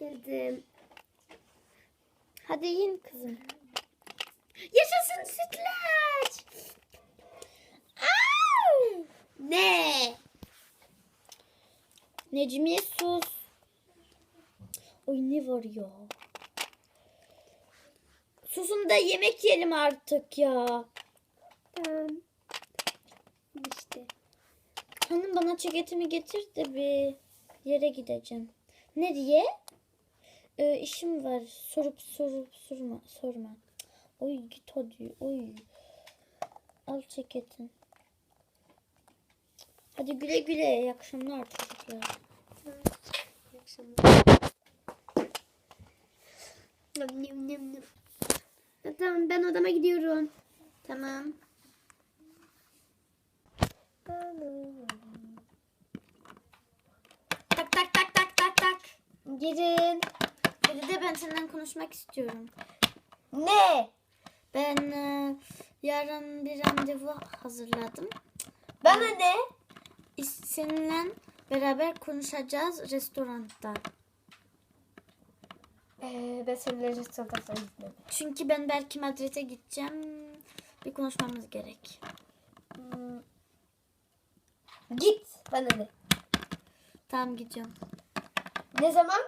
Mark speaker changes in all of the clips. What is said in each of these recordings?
Speaker 1: Geldim.
Speaker 2: Hadi yiyin kızım.
Speaker 1: Yaşasın sütlaç. Au! Ne?
Speaker 2: Necmiye sus. Oy ne var ya? Susun da yemek yiyelim artık ya.
Speaker 1: Tamam. İşte.
Speaker 2: Hanım bana ceketimi getir de bir yere gideceğim. Nereye? Ee, işim var. Sorup sorup sorma. sorma. Oy git hadi. Oy. Al ceketin. Hadi güle güle. İyi akşamlar çocuklar.
Speaker 1: İyi akşamlar. Tamam ben odama gidiyorum.
Speaker 2: Tamam. Tak tak tak tak tak tak.
Speaker 1: Girin.
Speaker 2: Ben senden konuşmak istiyorum.
Speaker 1: Ne?
Speaker 2: Ben e, yarın bir randevu hazırladım.
Speaker 1: Bana ne?
Speaker 2: İs- Seninle beraber konuşacağız restoranda.
Speaker 1: Ee, ben seninle restorana gitmem.
Speaker 2: Çünkü ben belki Madrid'e gideceğim. Bir konuşmamız gerek.
Speaker 1: Hmm. Git. Bana ne?
Speaker 2: Tamam gidiyorum.
Speaker 1: Ne zaman?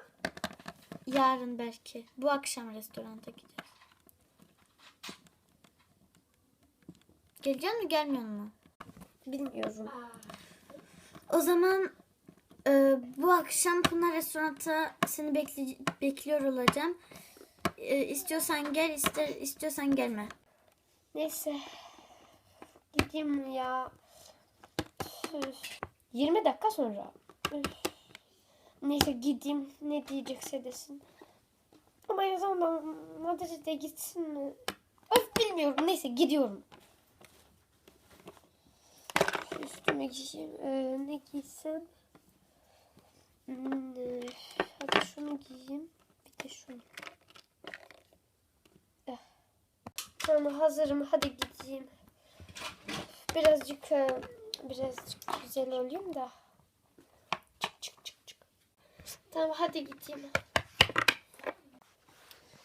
Speaker 2: Yarın belki. Bu akşam restoranta gideceğiz. Gelecek mi gelmiyor mu?
Speaker 1: Bilmiyorum.
Speaker 2: O zaman e, bu akşam Pınar restoranta seni bekli bekliyor olacağım. E, istiyorsan gel, ister istiyorsan gelme.
Speaker 1: Neyse. Gideyim ya. Üf. 20 dakika sonra. Üf. Neyse gideyim. Ne diyecekse desin. Ama ya zaman Madrid'e gitsin mi? Öf bilmiyorum. Neyse gidiyorum. Şu Üstüme giyeyim. Ee, ne giysem? Hmm, hadi şunu giyeyim. Bir de şunu. Eh. Tamam hazırım. Hadi gideyim. Birazcık e, birazcık güzel olayım da. Tamam hadi gideyim.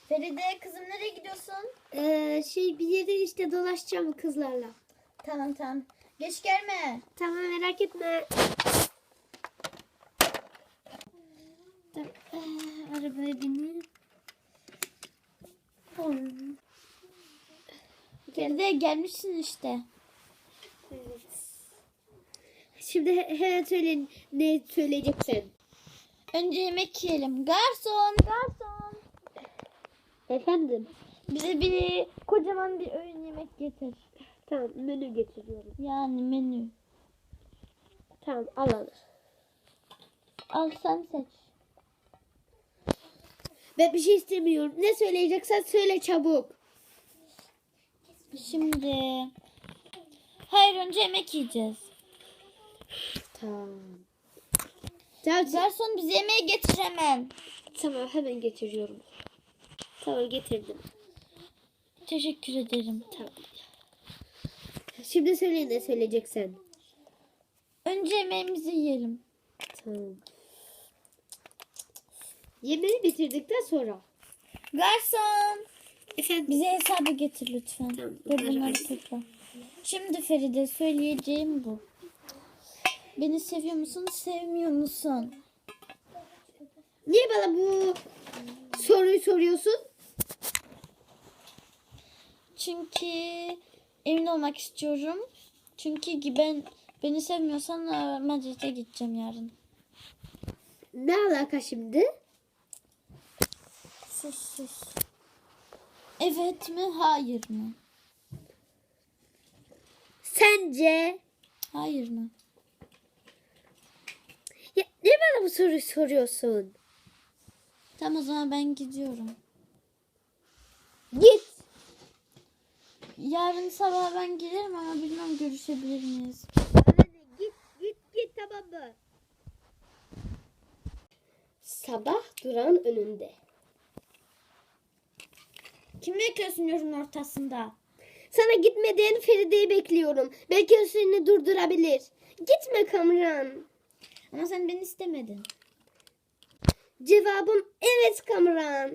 Speaker 2: Feride kızım nereye gidiyorsun?
Speaker 1: Ee, şey bir yere işte dolaşacağım kızlarla.
Speaker 2: Tamam tamam. Geç gelme.
Speaker 1: Tamam merak etme. Tamam, ee, arabaya bineyim.
Speaker 2: Feride gelmişsin işte.
Speaker 1: Evet. Şimdi he- hemen söyle ne söyleyeceksin.
Speaker 2: Önce yemek yiyelim. Garson, garson.
Speaker 1: Efendim.
Speaker 2: Bize bir kocaman bir öğün yemek getir.
Speaker 1: Tamam menü getiriyorum.
Speaker 2: Yani menü.
Speaker 1: Tamam al al.
Speaker 2: Al sen seç.
Speaker 1: Ben bir şey istemiyorum. Ne söyleyeceksen söyle çabuk.
Speaker 2: Şimdi. Hayır önce yemek yiyeceğiz.
Speaker 1: Tamam. Tamam,
Speaker 2: Garson bize yemeği getir hemen.
Speaker 1: tamam hemen getiriyorum. Tamam getirdim.
Speaker 2: Teşekkür ederim.
Speaker 1: Tamam. Şimdi söyle ne söyleyeceksen.
Speaker 2: Önce yemeğimizi yiyelim.
Speaker 1: Tamam. Yemeği bitirdikten sonra.
Speaker 2: Garson.
Speaker 1: Efendim.
Speaker 2: Bize hesabı getir lütfen.
Speaker 1: Tamam,
Speaker 2: Ve bunları topla. Şimdi Feride söyleyeceğim bu. Beni seviyor musun, sevmiyor musun?
Speaker 1: Niye bana bu soruyu soruyorsun?
Speaker 2: Çünkü emin olmak istiyorum. Çünkü ben beni sevmiyorsan e, Madrid'e gideceğim yarın.
Speaker 1: Ne alaka şimdi?
Speaker 2: Sus sus. Evet mi, hayır mı?
Speaker 1: Sence?
Speaker 2: Hayır mı?
Speaker 1: Ya, niye bana bu soruyu soruyorsun?
Speaker 2: Tamam o zaman ben gidiyorum.
Speaker 1: Git.
Speaker 2: Yarın sabah ben gelirim ama bilmem görüşebilir miyiz?
Speaker 1: Git git git tamam mı? Sabah durağın önünde.
Speaker 2: Kim bekliyorsun yolun ortasında?
Speaker 1: Sana gitmeden Feride'yi bekliyorum. Belki o seni durdurabilir. Gitme Kamran.
Speaker 2: Ama sen beni istemedin.
Speaker 1: Cevabım evet Kamran.